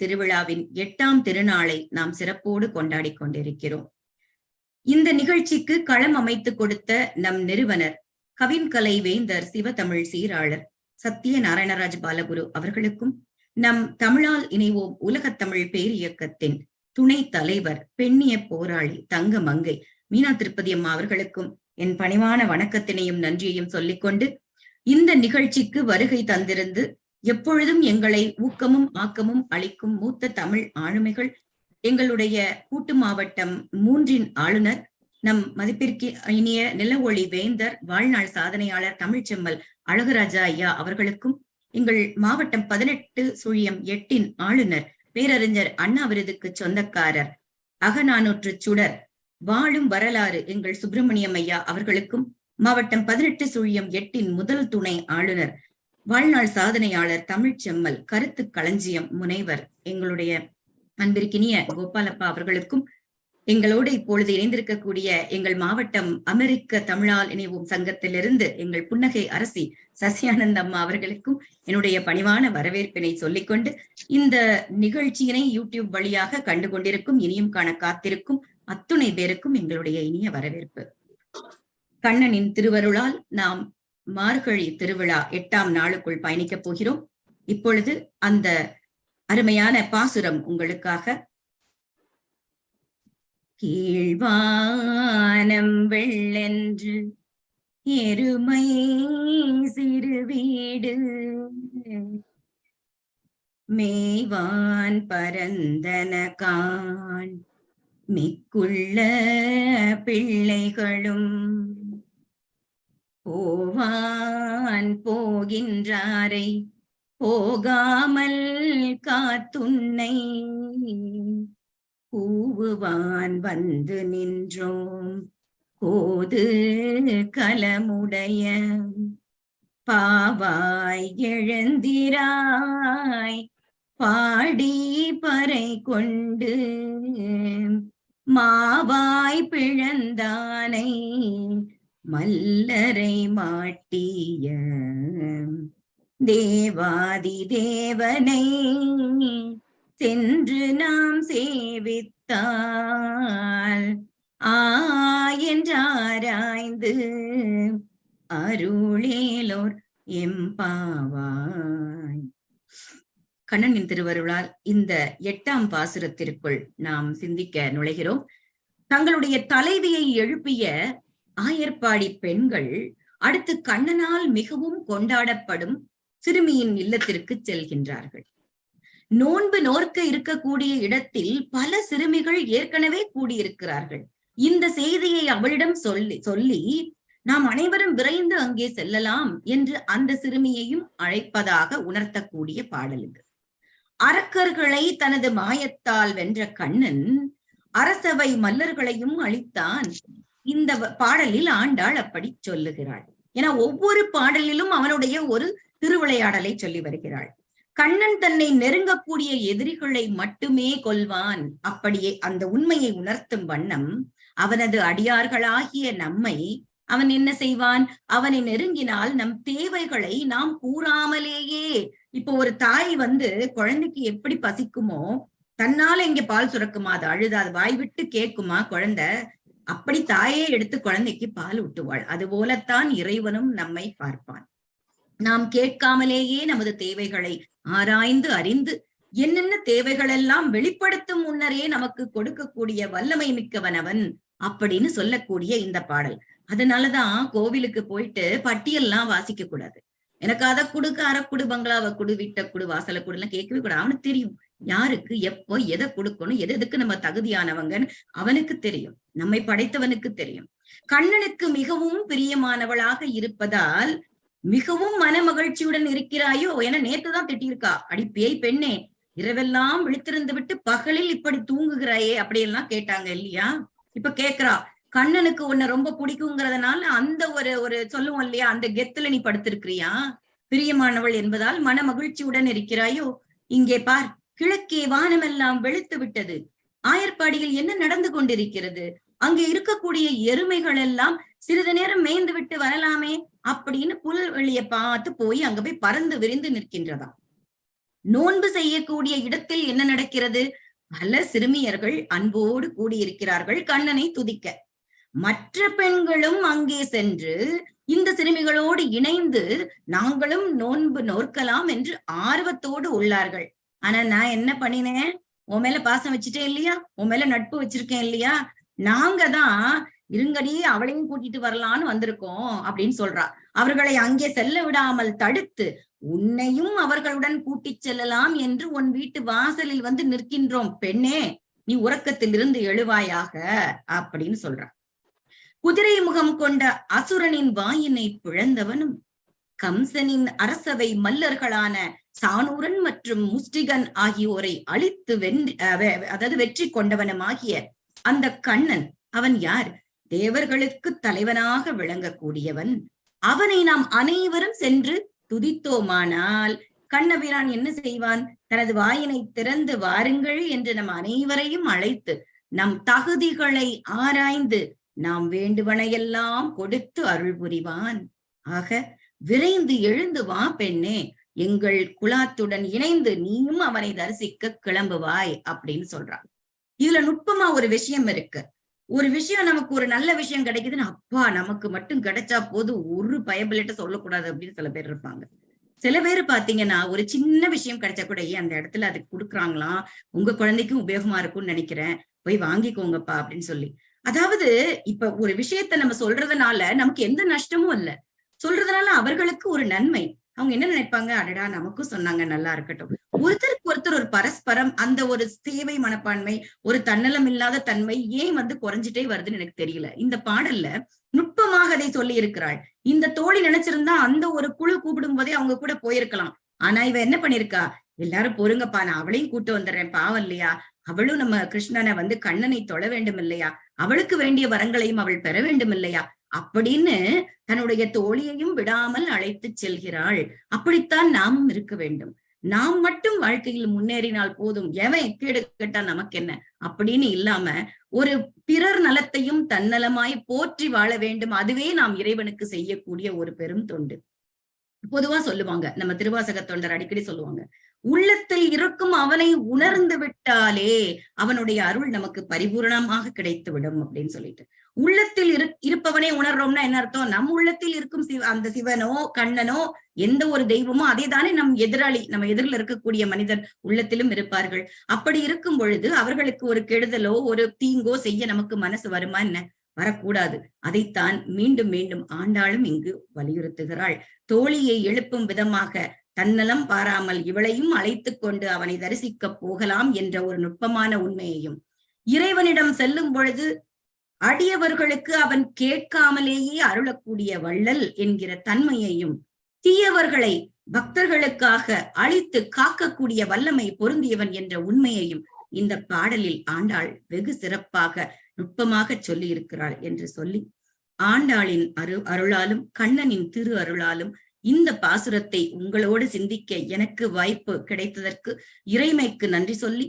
திருவிழாவின் எட்டாம் திருநாளை நாம் சிறப்போடு கொண்டாடிக் கொண்டிருக்கிறோம். இந்த நிகழ்ச்சிக்கு களம் அமைத்து கொடுத்த நம் நிறுவனர் கவின்கலை வேந்தர் சிவதமிழ் சீராளர் சத்திய நாராயணராஜ் பாலகுரு அவர்களுக்கும் நம் தமிழால் இணைவோம் உலகத்தமிழ் பேரியக்கத்தின் துணை தலைவர் பெண்ணிய போராளி தங்க மங்கை மீனா திருப்பதி அம்மா அவர்களுக்கும் என் பணிவான வணக்கத்தினையும் நன்றியையும் சொல்லிக்கொண்டு இந்த நிகழ்ச்சிக்கு வருகை தந்திருந்து எப்பொழுதும் எங்களை ஊக்கமும் ஆக்கமும் அளிக்கும் மூத்த தமிழ் ஆளுமைகள் எங்களுடைய கூட்டு மாவட்டம் மூன்றின் ஆளுநர் நம் மதிப்பிற்கு இனிய நில ஒளி வேந்தர் வாழ்நாள் சாதனையாளர் தமிழ்ச்செம்மல் அழகுராஜா ஐயா அவர்களுக்கும் எங்கள் மாவட்டம் பதினெட்டு சுழியம் எட்டின் ஆளுநர் பேரறிஞர் அண்ணா விருதுக்கு சொந்தக்காரர் அகநானூற்று சுடர் வாழும் வரலாறு எங்கள் சுப்பிரமணியம் ஐயா அவர்களுக்கும் மாவட்டம் பதினெட்டு சுழியம் எட்டின் முதல் துணை ஆளுநர் வாழ்நாள் சாதனையாளர் தமிழ்ச்செம்மல் கருத்து களஞ்சியம் முனைவர் எங்களுடைய அன்பிற்கினிய கோபாலப்பா அவர்களுக்கும் எங்களோடு இப்பொழுது இணைந்திருக்கக்கூடிய எங்கள் மாவட்டம் அமெரிக்க தமிழால் இணைவும் சங்கத்திலிருந்து எங்கள் புன்னகை அரசி சசியானந்த் அம்மா அவர்களுக்கும் என்னுடைய பணிவான வரவேற்பினை சொல்லிக்கொண்டு இந்த நிகழ்ச்சியினை யூடியூப் வழியாக கண்டு கொண்டிருக்கும் இனியும் காண காத்திருக்கும் அத்துணை பேருக்கும் எங்களுடைய இனிய வரவேற்பு. கண்ணனின் திருவருளால் நாம் மார்கழி திருவிழா எட்டாம் நாளுக்குள் பயணிக்கப் போகிறோம். இப்பொழுது அந்த அருமையான பாசுரம் உங்களுக்காக. கீழ்வானம் வெள்ளென்று எருமை சிறு வீடு. மேய்வான் பரந்தன கான். மிக்குள்ள பிள்ளைகளும் போவான் போகின்றாரை போகாமல் காத்துன்னை. கூவுவான் வந்து நின்றோம் கோது கலமுடைய பாவாய் எழுந்திராய் பாடி பறை கொண்டு. மாவாய் பிழந்தானை மல்லரை மாட்டிய தேவாதி தேவனை சென்று நாம் சேவித்தால் ஆராய்ந்து அருளேலோர் எம்பாவாய். கண்ணனின் திருவருளால் இந்த எட்டாம் பாசுரத்திற்குள் நாம் சிந்திக்க நுழைகிறோம். தங்களுடைய தலைவியை எழுப்பிய ஆயர்பாடி பெண்கள் அடுத்து கண்ணனால் மிகவும் கொண்டாடப்படும் சிறுமியின் இல்லத்திற்கு செல்கின்றார்கள். நோன்பு நோர்க்க இருக்கக்கூடிய இடத்தில் பல சிறுமிகள் ஏற்கனவே கூடியிருக்கிறார்கள். இந்த செய்தியை அவளிடம் சொல்லி சொல்லி நாம் அனைவரும் விரைந்து அங்கே செல்லலாம் என்று அந்த சிறுமியையும் அழைப்பதாக உணர்த்தக்கூடிய பாடல் இது. அரக்கர்களை தனது மாயத்தால் வென்ற கண்ணன் அரசவை மல்லர்களையும் அளித்தான் இந்த பாடலில் ஆண்டாள் அப்படி சொல்லுகிறாள். ஏன்னா ஒவ்வொரு பாடலிலும் அவனுடைய ஒரு திருவிளையாடலை சொல்லி வருகிறாள். கண்ணன் தன்னை நெருங்கக்கூடிய எதிரிகளை மட்டுமே கொல்வான் அப்படியே அந்த உண்மையை உணர்த்தும் வண்ணம் அவனது அடியார்களாகிய நம்மை அவன் என்ன செய்வான்? அவனை நெருங்கினால் நம் தேவைகளை நாம் கூறாமலேயே. இப்போ ஒரு தாய் வந்து குழந்தைக்கு எப்படி பசிக்குமோ தன்னால இங்க பால் சுரக்குமா? அது அழுது? அது வாய் விட்டு கேட்குமா குழந்தை? அப்படி தாயே எடுத்து குழந்தைக்கு பால் ஊட்டுவாள். அது போலத்தான் இறைவனும் நம்மை பார்ப்பான். நாம் கேட்காமலேயே நமது தேவைகளை ஆராய்ந்து அறிந்து என்னென்ன தேவைகள் எல்லாம் வெளிப்படுத்தும் முன்னரே நமக்கு கொடுக்கக்கூடிய வல்லமை மிக்கவன் அவன் அப்படின்னு சொல்லக்கூடிய இந்த பாடல். அதனாலதான் கோவிலுக்கு போயிட்டு பட்டியல்லாம் வாசிக்க கூடாது எனக்கு அதை குடு அறக்குடு பங்களாவை குடு வீட்டை குடு வாசலை குடு எல்லாம் கேட்கவே கூடாது. அவனுக்கு தெரியும். யாருக்கு எப்போ எதை கொடுக்கணும் எது எதுக்கு நம்ம தகுதியானவங்கன்னு அவனுக்கு தெரியும். நம்மை படைத்தவனுக்கு தெரியும். கண்ணனுக்கு மிகவும் பிரியமானவளாக இருப்பதால் மிகவும் மன மகிழ்ச்சியுடன் இருக்கிறாயோ என நேத்துதான் திட்டியிருக்கா. அடி பேய் பெண்ணே இரவெல்லாம் விழித்திருந்து விட்டு பகலில் இப்படி தூங்குகிறாயே அப்படியெல்லாம் கேட்டாங்க இல்லையா? இப்ப கேக்குறா கண்ணனுக்கு உன்னை ரொம்ப பிடிக்குங்கிறதுனால அந்த ஒரு ஒரு சொல்லுவோம் இல்லையா? அந்த கெத்துல நீ படுத்திருக்கிறியா? பிரியமானவள் என்பதால் மன மகிழ்ச்சியுடன் இருக்கிறாயோ? இங்கே பார் கிழக்கே வானமெல்லாம் வெளுத்து விட்டது. ஆயர்பாடியில் என்ன நடந்து கொண்டிருக்கிறது? அங்கே இருக்கக்கூடிய எருமைகள் எல்லாம் சிறிது நேரம் மேய்ந்து விட்டு வரலாமே அப்படின்னு புல்வெளிய பார்த்து போய் அங்க போய் பறந்து விரிந்து நிற்கின்றதாம். நோன்பு செய்யக்கூடிய இடத்தில் என்ன நடக்கிறது? பல சிறுமியர்கள் அன்போடு கூடியிருக்கிறார்கள் கண்ணனை துதிக்க. மற்ற பெண்களும் அங்கே சென்று இந்த சிறுமிகளோடு இணைந்து நாங்களும் நோன்பு நோற்கலாம் என்று ஆர்வத்தோடு உள்ளார்கள். ஆனா நான் என்ன பண்ணினேன்? உன் மேல பாசம் வச்சுட்டேன் இல்லையா? உன் மேல நட்பு வச்சிருக்கேன் இல்லையா? நாங்க தான் இருங்கடி அவளையும் கூட்டிட்டு வரலான்னு வந்திருக்கோம் அப்படின்னு சொல்றா. அவர்களை அங்கே செல்ல விடாமல் தடுத்து உன்னையும் அவர்களுடன் கூட்டிச் செல்லலாம் என்று உன் வீட்டு வாசலில் வந்து நிற்கின்றோம். பெண்ணே நீ உறக்கத்திலிருந்து எழுவாயாக அப்படின்னு சொல்றான் குதிரை முகம் கொண்ட அசுரனின் வாயினை பிழந்தவனும் கம்சனின் அரசவை மல்லர்களான சானூரன் மற்றும் முஸ்டிகன் ஆகியோரை அழித்து வென்று அதாவது வெற்றி கொண்டவனுமாகிய அந்த கண்ணன் அவன் யார்? தேவர்களுக்கு தலைவனாக விளங்கக்கூடியவன். அவனை நாம் அனைவரும் சென்று துதித்தோமானால் கண்ணபிரான் என்ன செய்வான்? தனது வாயினை திறந்து வாருங்கள் என்று நம் அனைவரையும் அழைத்து நம் தகுதிகளை ஆராய்ந்து நாம் வேண்டுவனையெல்லாம் கொடுத்து அருள் புரிவான் ஆக விரைந்து எழுந்து வா பெண்ணே எங்கள் குலாத்துடன் இணைந்து நீயும் அவனை தரிசிக்க கிளம்புவாய் அப்படின்னு சொல்றான். இதுல நுட்பமா ஒரு விஷயம் இருக்கு. ஒரு விஷயம் நமக்கு ஒரு நல்ல விஷயம் கிடைக்குதுன்னு அப்பா நமக்கு மட்டும் கிடைச்சா போதும் ஒரு பயபிலிட்ட சொல்லக்கூடாது அப்படின்னு சில பேர் இருப்பாங்க. சில பேர் பாத்தீங்கன்னா ஒரு சின்ன விஷயம் கிடைச்சா கூட அந்த இடத்துல அதுக்கு கொடுக்குறாங்களாம் உங்க குழந்தைக்கும் உபயோகமா இருக்கும்னு நினைக்கிறேன். போய் வாங்கிக்கோங்கப்பா அப்படின்னு சொல்லி. அதாவது இப்ப ஒரு விஷயத்த நம்ம சொல்றதுனால நமக்கு எந்த நஷ்டமும் இல்ல. சொல்றதுனால அவர்களுக்கு ஒரு நன்மை. அவங்க என்ன நினைப்பாங்க? அடடா நமக்கும் சொன்னாங்க நல்லா இருக்கட்டும். ஒருத்தருக்கு ஒருத்தர் ஒரு பரஸ்பரம் அந்த ஒரு சேவை மனப்பான்மை ஒரு தன்னலம் இல்லாத தன்மை ஏன் வந்து குறைஞ்சிட்டே வருதுன்னு எனக்கு தெரியல. இந்த பாடல்ல நுட்பமாக அதை சொல்லி இருக்கிறாள். இந்த தோழி நினைச்சிருந்தா அந்த ஒரு குழு கூப்பிடும் போதே அவங்க கூட போயிருக்கலாம். ஆனா இவ என்ன பண்ணிருக்கா? எல்லாரும் பொறுங்கப்பா நான் அவளையும் கூட்டு வந்துடுறேன் பாவம் இல்லையா? அவளும் நம்ம கிருஷ்ணனை வந்து கண்ணனை தொழ வேண்டும் இல்லையா அவளுக்கு வேண்டிய வரங்களையும் அவள் பெற வேண்டும் இல்லையா அப்படின்னு தன்னுடைய தோழியையும் விடாமல் அழைத்து செல்கிறாள். அப்படித்தான் நாமும் இருக்க வேண்டும். நாம் மட்டும் வாழ்க்கையில் முன்னேறினால் போதும். எவன் கேடு கேட்டா நமக்கு என்ன? அப்படின்னு இல்லாம ஒரு பிறர் நலத்தையும் தன்னலமாய் போற்றி வாழ வேண்டும். அதுவே நாம் இறைவனுக்கு செய்யக்கூடிய ஒரு பெரும் தொண்டு. பொதுவா சொல்லுவாங்க நம்ம திருவாசக தொண்டர் அடிக்கடி சொல்லுவாங்க உள்ளத்தில் இருக்கும் அவனை உணர்ந்து விட்டாலே அவனுடைய அருள் நமக்கு பரிபூரணமாக கிடைத்து விடும் அப்படின்னு சொல்லிட்டு. உள்ளத்தில் இரு இருப்பவனே உணர்றோம்னா என்ன அர்த்தம்? நம் உள்ளத்தில் இருக்கும் சிவ அந்த சிவனோ கண்ணனோ எந்த ஒரு தெய்வமோ அதே தானே நம் எதிராளி நம்ம எதிரில் இருக்கக்கூடிய மனிதர் உள்ளத்திலும் இருப்பார்கள். அப்படி இருக்கும் பொழுது அவர்களுக்கு ஒரு கெடுதலோ ஒரு தீங்கோ செய்ய நமக்கு மனசு வருமா என்ன? வரக்கூடாது. அதைத்தான் மீண்டும் மீண்டும் ஆண்டாளும் இங்கு வலியுறுத்துகிறாள். தோழியை எழுப்பும் விதமாக தன்னலம் பாராமல் இவளையும் அழைத்து கொண்டு அவனை தரிசிக்க போகலாம் என்ற ஒரு நுட்பமான உண்மையையும். இறைவனிடம் செல்லும் பொழுது அடியவர்களுக்கு அவன் கேட்காமலேயே அருளக்கூடிய வள்ளல் என்கிற தன்மையையும் தீயவர்களை பக்தர்களுக்காக அழித்து காக்கக்கூடிய வல்லமை பொருந்தியவன் என்ற உண்மையையும் இந்த பாடலில் ஆண்டாள் வெகு சிறப்பாக நுட்பமாக சொல்லி இருக்கிறாள் என்று சொல்லி ஆண்டாளின் அரு அருளாலும் கண்ணனின் திரு அருளாலும் இந்த பாசுரத்தை உங்களோடு சிந்திக்க எனக்கு வாய்ப்பு கிடைத்ததற்கு இறைமைக்கு நன்றி சொல்லி